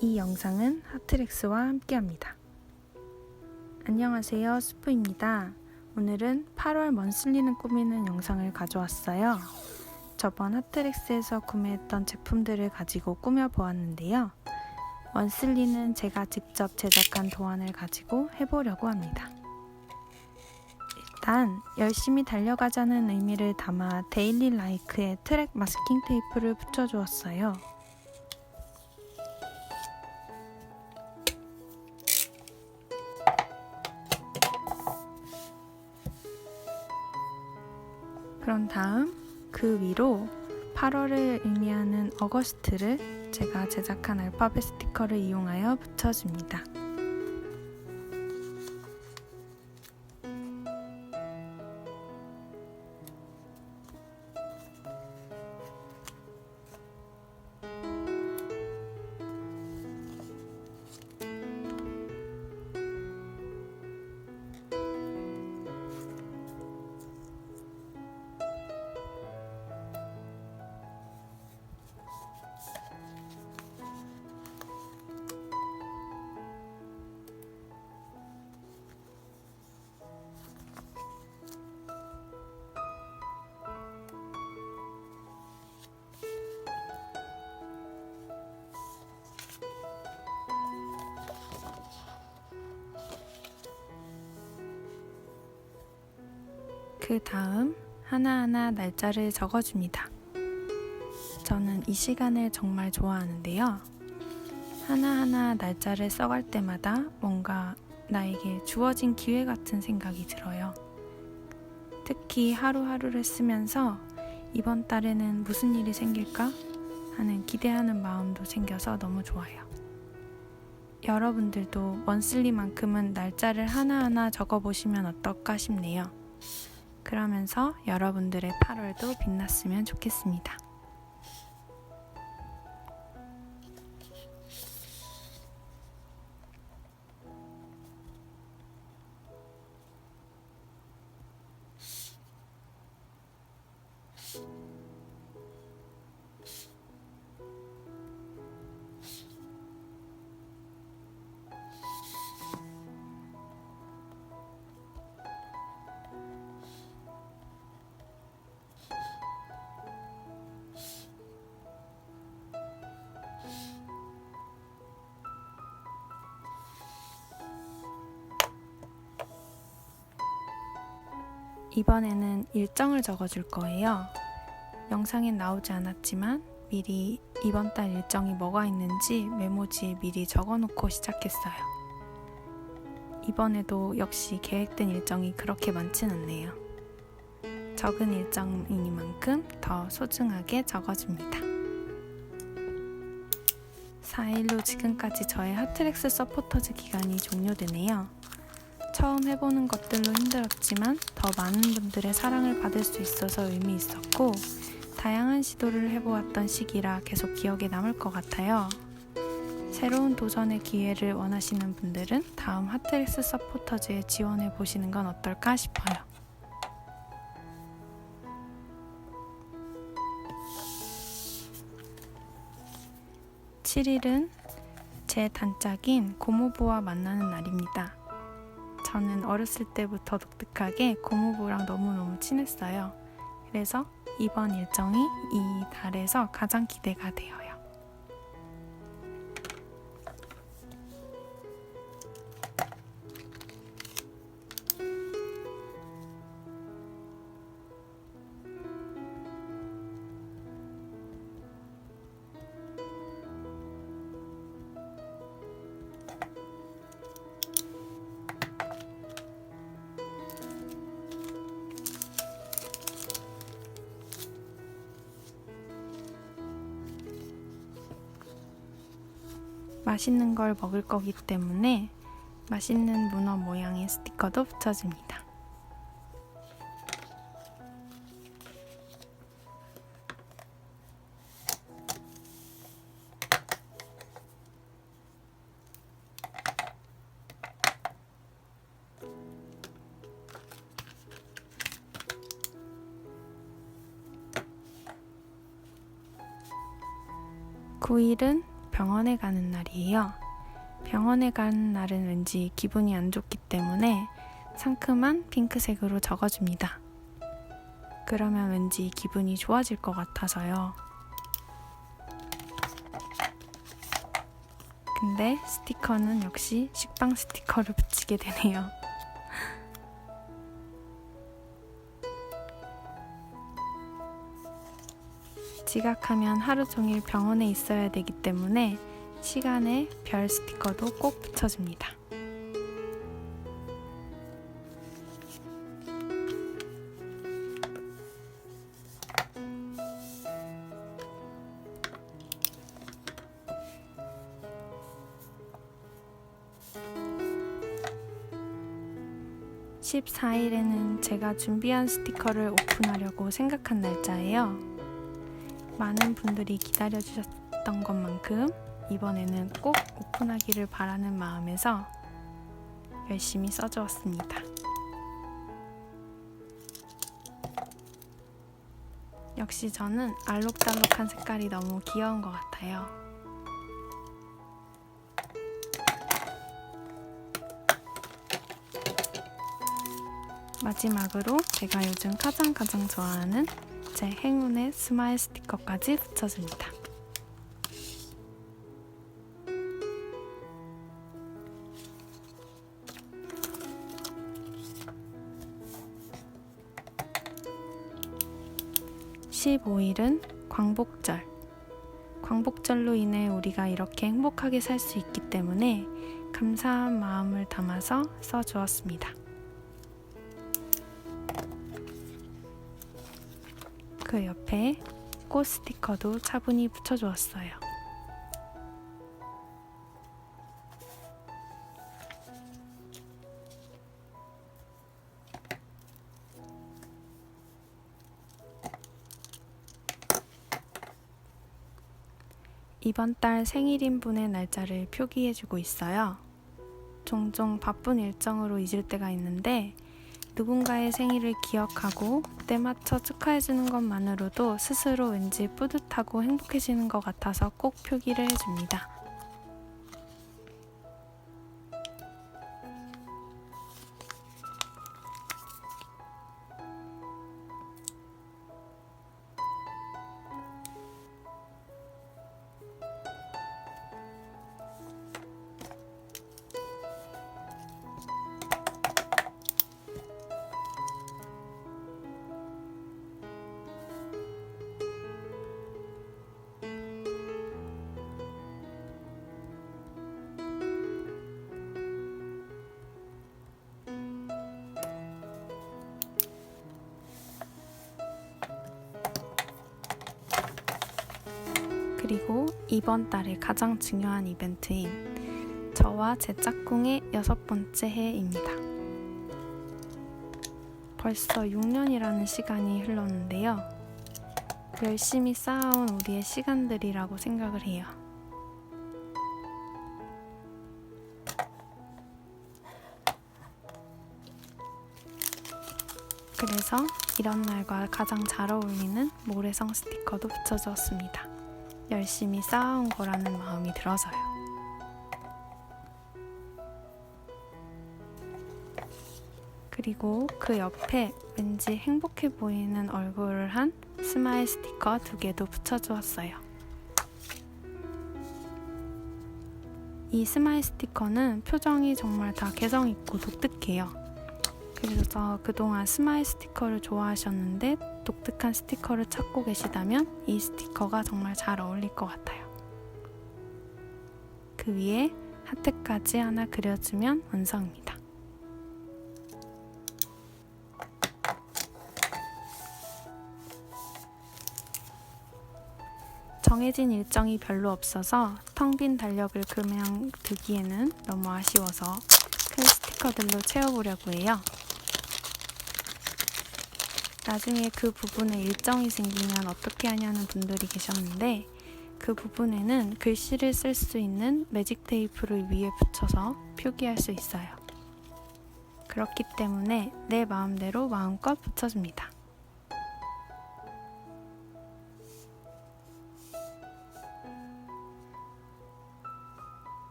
이 영상은 하트렉스와 함께합니다. 안녕하세요, 스프입니다. 오늘은 8월 먼슬리는 꾸미는 영상을 가져왔어요. 저번 하트렉스에서 구매했던 제품들을 가지고 꾸며보았는데요. 먼슬리는 제가 직접 제작한 도안을 가지고 해보려고 합니다. 일단 열심히 달려가자는 의미를 담아 데일리 라이크에 트랙 마스킹 테이프를 붙여주었어요. 그런 다음 그 위로 8월을 의미하는 어거스트를 제가 제작한 알파벳 스티커를 이용하여 붙여줍니다. 그 다음 하나하나 날짜를 적어줍니다. 저는 이 시간을 정말 좋아하는데요. 하나하나 날짜를 써갈 때마다 뭔가 나에게 주어진 기회 같은 생각이 들어요. 특히 하루하루를 쓰면서 이번 달에는 무슨 일이 생길까 하는 기대하는 마음도 생겨서 너무 좋아요. 여러분들도 원슬리만큼은 날짜를 하나하나 적어보시면 어떨까 싶네요. 그러면서 여러분들의 8월도 빛났으면 좋겠습니다. 이번에는 일정을 적어줄 거예요. 영상엔 나오지 않았지만 미리 이번 달 일정이 뭐가 있는지 메모지에 미리 적어놓고 시작했어요. 이번에도 역시 계획된 일정이 그렇게 많진 않네요. 적은 일정이니만큼 더 소중하게 적어줍니다. 4일로 지금까지 저의 하트렉스 서포터즈 기간이 종료되네요. 처음 해보는 것들로 힘들었지만 더 많은 분들의 사랑을 받을 수 있어서 의미 있었고 다양한 시도를 해보았던 시기라 계속 기억에 남을 것 같아요. 새로운 도전의 기회를 원하시는 분들은 다음 하트렉스 서포터즈에 지원해 보시는 건 어떨까 싶어요. (7일은) 제 단짝인 고모부와 만나는 날입니다. 저는 어렸을 때부터 독특하게 고모부랑 너무너무 친했어요. 그래서 이번 일정이 이 달에서 가장 기대가 돼요. 맛있는 걸 먹을 거기 때문에 맛있는 문어 모양의 스티커도 붙여줍니다. (9일은) 병원에 가는 날이에요. 병원에 가는 날은 왠지 기분이 안 좋기 때문에 상큼한 핑크색으로 적어줍니다. 그러면 왠지 기분이 좋아질 것 같아서요. 근데 스티커는 역시 식빵 스티커를 붙이게 되네요. 지각하면 하루 종일 병원에 있어야 되기 때문에 시간에 별 스티커도 꼭 붙여줍니다. (14일에는) 제가 준비한 스티커를 오픈하려고 생각한 날짜예요. 많은 분들이 기다려주셨던 것만큼 이번에는 꼭 오픈하기를 바라는 마음에서 열심히 써주었습니다. 역시 저는 알록달록한 색깔이 너무 귀여운 것 같아요. 마지막으로 제가 요즘 가장 가장 좋아하는 제 행운의 스마일 스티커까지 붙여줍니다. (15일은) 광복절 광복절로 인해 우리가 이렇게 행복하게 살 수 있기 때문에 감사한 마음을 담아서 써주었습니다. 그 옆에 꽃 스티커도 차분히 붙여주었어요. 이번 달 생일인 분의 날짜를 표기해주고 있어요. 종종 바쁜 일정으로 잊을 때가 있는데 누군가의 생일을 기억하고 때 맞춰 축하해주는 것만으로도 스스로 왠지 뿌듯하고 행복해지는 것 같아서 꼭 표기를 해줍니다. 그리고 이번 달의 가장 중요한 이벤트인 저와 제 짝꿍의 여섯 번째 해입니다. 벌써 6년이라는 시간이 흘렀는데요. 열심히 쌓아온 우리의 시간들이라고 생각을 해요. 그래서 이런 날과 가장 잘 어울리는 모래성 스티커도 붙여주었습니다. 열심히 쌓아온 거라는 마음이 들어서요. 그리고 그 옆에 왠지 행복해 보이는 얼굴을 한 스마일 스티커 두 개도 붙여주었어요. 이 스마일 스티커는 표정이 정말 다 개성있고 독특해요. 그래서 그동안 스마일 스티커를 좋아하셨는데 독특한 스티커를 찾고 계시다면 이 스티커가 정말 잘 어울릴 것 같아요. 그 위에 하트까지 하나 그려주면 완성입니다. 정해진 일정이 별로 없어서 텅 빈 달력을 그냥 두기에는 너무 아쉬워서 큰 스티커들로 채워보려고 해요. 나중에 그 부분에 일정이 생기면 어떻게 하냐는 분들이 계셨는데 그 부분에는 글씨를 쓸 수 있는 매직 테이프를 위에 붙여서 표기할 수 있어요. 그렇기 때문에 내 마음대로 마음껏 붙여줍니다.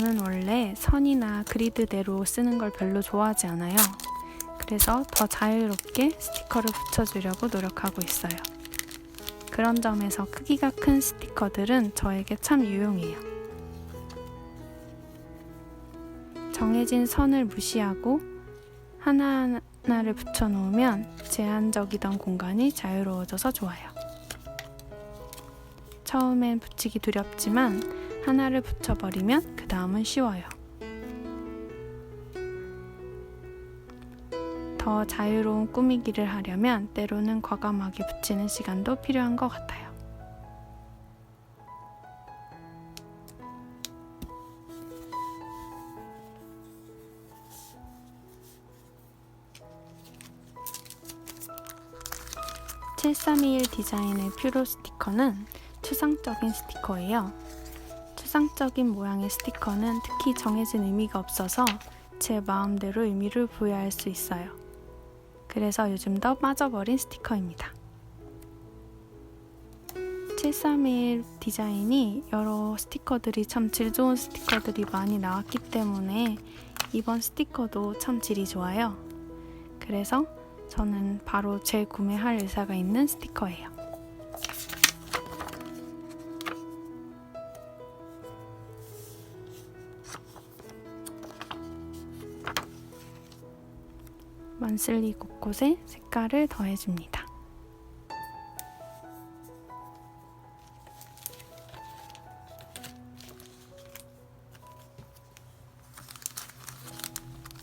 저는 원래 선이나 그리드대로 쓰는 걸 별로 좋아하지 않아요. 그래서 더 자유롭게 스티커를 붙여주려고 노력하고 있어요. 그런 점에서 크기가 큰 스티커들은 저에게 참 유용해요. 정해진 선을 무시하고 하나하나를 붙여놓으면 제한적이던 공간이 자유로워져서 좋아요. 처음엔 붙이기 두렵지만 하나를 붙여버리면 그 다음은 쉬워요. 더 자유로운 꾸미기를 하려면 때로는 과감하게 붙이는 시간도 필요한 것 같아요. (7321) 디자인의 퓨로 스티커는 추상적인 스티커예요. 추상적인 모양의 스티커는 특히 정해진 의미가 없어서 제 마음대로 의미를 부여할 수 있어요. 그래서 요즘 더 빠져버린 스티커입니다. 731 디자인이 여러 스티커들이 참 질 좋은 스티커들이 많이 나왔기 때문에 이번 스티커도 참 질이 좋아요. 그래서 저는 바로 재구매할 의사가 있는 스티커예요. 만슬리 곳곳에 색깔을 더해줍니다.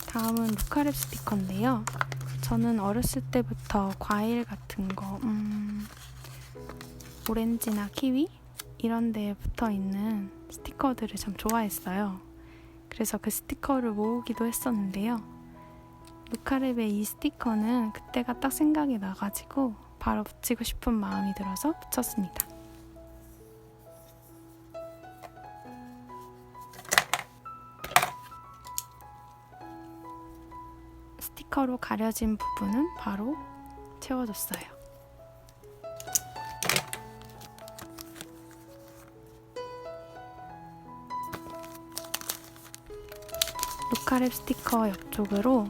다음은 루카랩 스티커인데요. 저는 어렸을 때부터 과일 같은 거, 음, 오렌지나 키위 이런 데에 붙어 있는 스티커들을 참 좋아했어요. 그래서 그 스티커를 모으기도 했었는데요. 루카랩의 이 스티커는 그때가 딱 생각이 나가지고 바로 붙이고 싶은 마음이 들어서 붙였습니다. 스티커로 가려진 부분은 바로 채워줬어요. 루카랩 스티커 옆쪽으로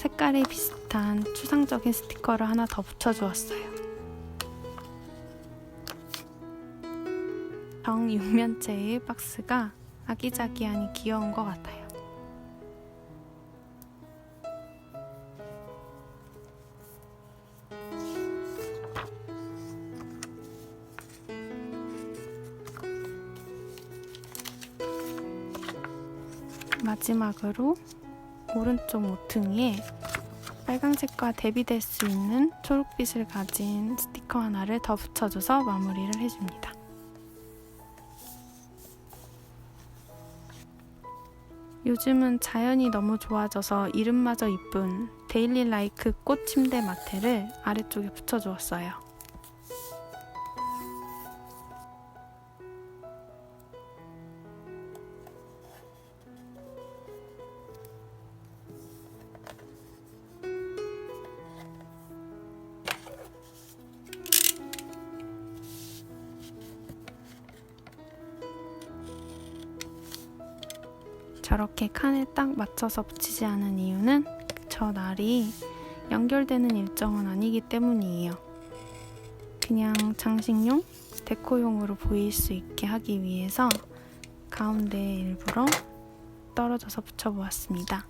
색깔이 비슷한 추상적인 스티커를 하나 더 붙여주었어요. 정육면체의 박스가 아기자기하니 귀여운 것 같아요. 마지막으로 오른쪽 모퉁이에 빨강색과 대비될 수 있는 초록빛을 가진 스티커 하나를 더 붙여줘서 마무리를 해줍니다. 요즘은 자연이 너무 좋아져서 이름마저 이쁜 데일리 라이크 꽃 침대 마테를 아래쪽에 붙여주었어요. 저렇게 칸에 딱 맞춰서 붙이지 않은 이유는 저 날이 연결되는 일정은 아니기 때문이에요. 그냥 장식용, 데코용으로 보일 수 있게 하기 위해서 가운데에 일부러 떨어져서 붙여보았습니다.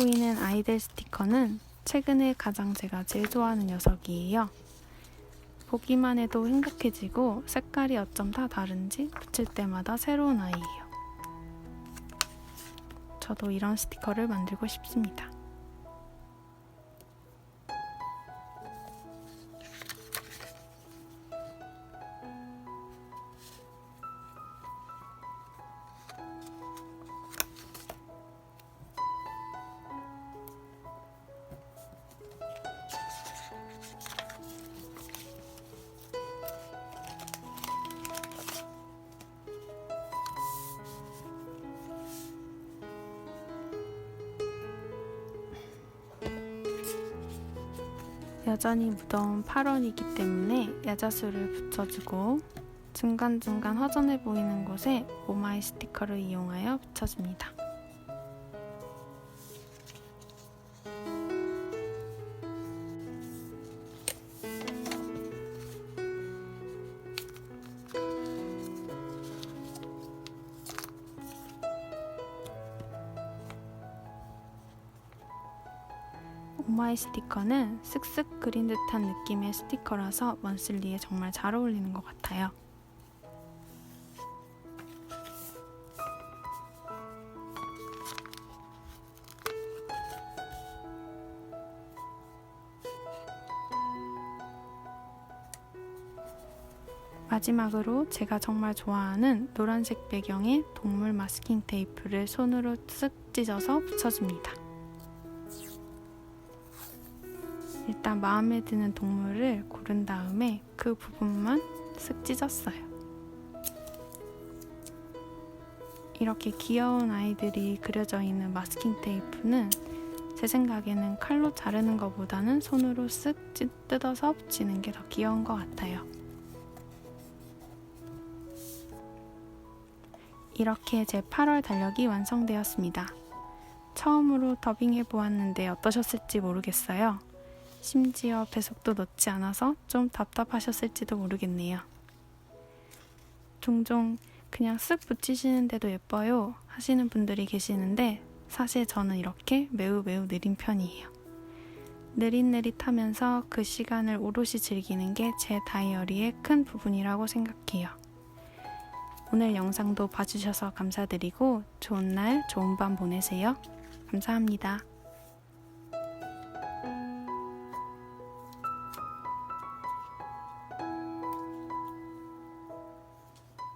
보이는 아이들 스티커는 최근에 가장 제가 제일 좋아하는 녀석이에요. 보기만 해도 행복해지고 색깔이 어쩜 다 다른지 붙일 때마다 새로운 아이예요. 저도 이런 스티커를 만들고 싶습니다. 여전히 무더운 8월이기 때문에 야자수를 붙여주고 중간중간 허전해 보이는 곳에 오마이 스티커를 이용하여 붙여줍니다. 오마이 스티커는 쓱쓱 그린 듯한 느낌의 스티커라서 먼슬리에 정말 잘 어울리는 것 같아요. 마지막으로 제가 정말 좋아하는 노란색 배경의 동물 마스킹 테이프를 손으로 쓱 찢어서 붙여줍니다. 일단 마음에 드는 동물을 고른 다음에 그 부분만 쓱 찢었어요. 이렇게 귀여운 아이들이 그려져 있는 마스킹 테이프는 제 생각에는 칼로 자르는 것보다는 손으로 쓱 찢- 뜯어서 붙이는 게 더 귀여운 것 같아요. 이렇게 제 8월 달력이 완성되었습니다. 처음으로 더빙해 보았는데 어떠셨을지 모르겠어요. 심지어 배속도 넣지 않아서 좀 답답하셨을지도 모르겠네요. 종종 그냥 쓱 붙이시는데도 예뻐요 하시는 분들이 계시는데 사실 저는 이렇게 매우 매우 느린 편이에요. 느릿느릿하면서 그 시간을 오롯이 즐기는 게 제 다이어리의 큰 부분이라고 생각해요. 오늘 영상도 봐주셔서 감사드리고 좋은 날, 좋은 밤 보내세요. 감사합니다.